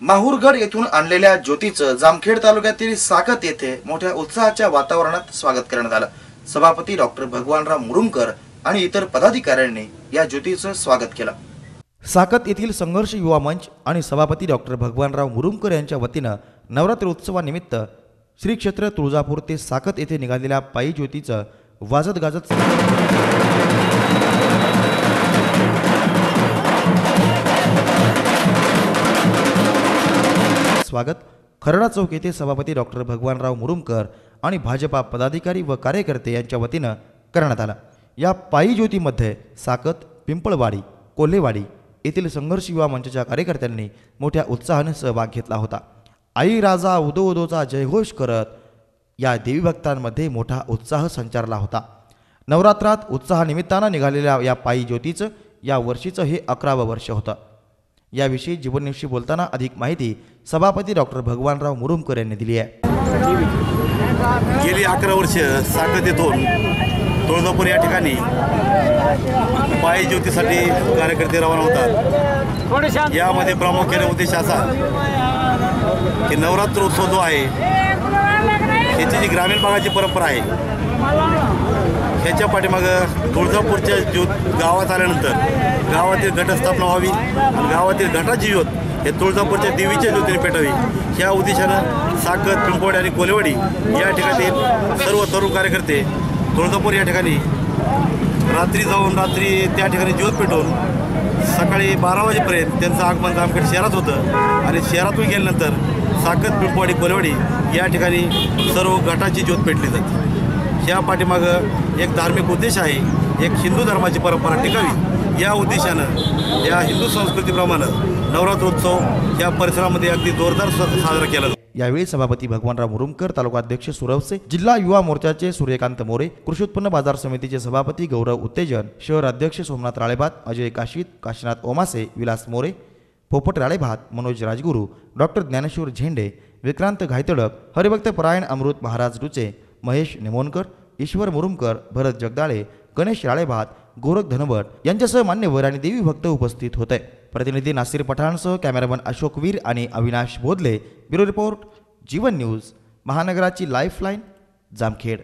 माहूरगड येथून आणलेल्या ज्योतीचं जामखेड तालुक्यातील साकत येथे मोठ्या उत्साहाच्या वातावरणात स्वागत करण्यात आलं. सभापती डॉक्टर भगवानराव मुरुमकर आणि इतर पदाधिकाऱ्यांनी या ज्योतीचं स्वागत केलं. साकत येथील संघर्ष युवा मंच आणि सभापती डॉक्टर भगवानराव मुरुमकर यांच्या वतीनं नवरात्र उत्सवानिमित्त श्री क्षेत्र तुळजापूर ते साकत येथे निघालेल्या पायी ज्योतीचं वाजत गाजत स्वागत. खरडा चौक येथे सभापती डॉक्टर भगवानराव मुरुमकर आणि भाजपा पदाधिकारी व कार्यकर्ते यांच्या वतीनं करण्यात आला. या पायी ज्योतीमध्ये साकत पिंपळवाडी कोल्हेवाडी येथील संघर्ष युवा मंचाच्या कार्यकर्त्यांनी मोठ्या उत्साहाने सहभाग घेतला होता. आई राजा उदो उदोचा जयघोष करत या देवीभक्तांमध्ये मोठा उत्साह संचारला होता. नवरात्रात उत्साहानिमित्तानं निघालेल्या या पायी ज्योतीचं या वर्षीचं हे अकरावं वर्ष होतं. याविषयी जीवनविषयी बोलताना अधिक माहिती सभापती डॉक्टर भगवानराव मुरुमकर यांनी दिली आहे. गेली अकरा वर्ष साकत येथून तुळजापूर या ठिकाणी पायी ज्योतीसाठी कार्यकर्ते रवाना होतात. यामध्ये प्रामुख्याने उद्देश असा की नवरात्र उत्सव जो आहे ह्याची जी ग्रामीण भागाची परंपरा आहे ह्याच्या पाठीमागं तुळजापूरच्या ज्योत गावात आल्यानंतर गावातील घटस्थापना व्हावी आणि गावातील घटाची ज्योत हे तुळजापूरच्या देवीच्या ज्योतीने पेटावी. ह्या उद्देशानं साखर पिंपोड आणि कोलेवाडी या ठिकाणी सर्व तरुण कार्यकर्ते तुळजापूर या ठिकाणी रात्री जाऊन रात्री त्या ठिकाणी ज्योत पेटवून सकाळी बारा वाजेपर्यंत त्यांचं आगमन जामखेड शहरात होतं आणि शहरातून गेल्यानंतर साखर पिंपवाडी कोलेवाडी या ठिकाणी सर्व गटाची ज्योत पेटली जाते. ह्या पाठीमागं एक धार्मिक उद्देश आहे एक हिंदू धर्माची परंपरा टिकावी. या उद्देशानं या हिंदू संस्कृतीप्रमाणे नवरात्रोत्सव या परिसरामध्ये अगदी जोरदार साजरा केला जातो. यावेळी सभापती भगवानराव मुरुमकर तालुकाध्यक्ष सुरवसे जिल्हा युवा मोर्चाचे सूर्यकांत मोरे कृषी उत्पन्न बाजार समितीचे सभापती गौरव उत्तेजन शहर अध्यक्ष सोमनाथ राळेबाद अजय काशीत काशीनाथ ओमासे विलास मोरे पोपट राळेभात मनोज राजगुरू डॉक्टर ज्ञानेश्वर झेंडे विक्रांत घायतडक हरिभक्त परायण अमृत महाराज रुचे महेश निमोनकर ईश्वर मुरुमकर भरत जगदाळे गणेश राळेभात गोरख धनवट यांच्यासह मान्यवर आणि देवी भक्त उपस्थित होते प्रतिनिधी नासिर पठाणसह कॅमेरामन अशोक वीर आणि Avinash Bodhale bureau report Jeevan news महानगराची lifeline Jamkhed